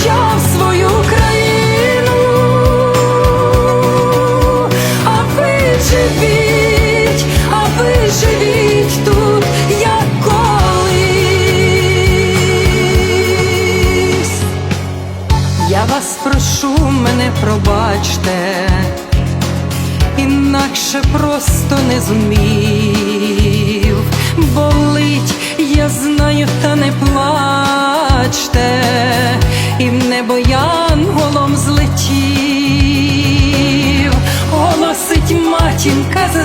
Захищав свою країну, а ви живіть, а ви живіть тут, як колись. Я вас прошу, мене пробачте, інакше просто не зумів. Болить, я знаю, та не плачте, небо янголом злетів, голосить матінка за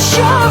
show.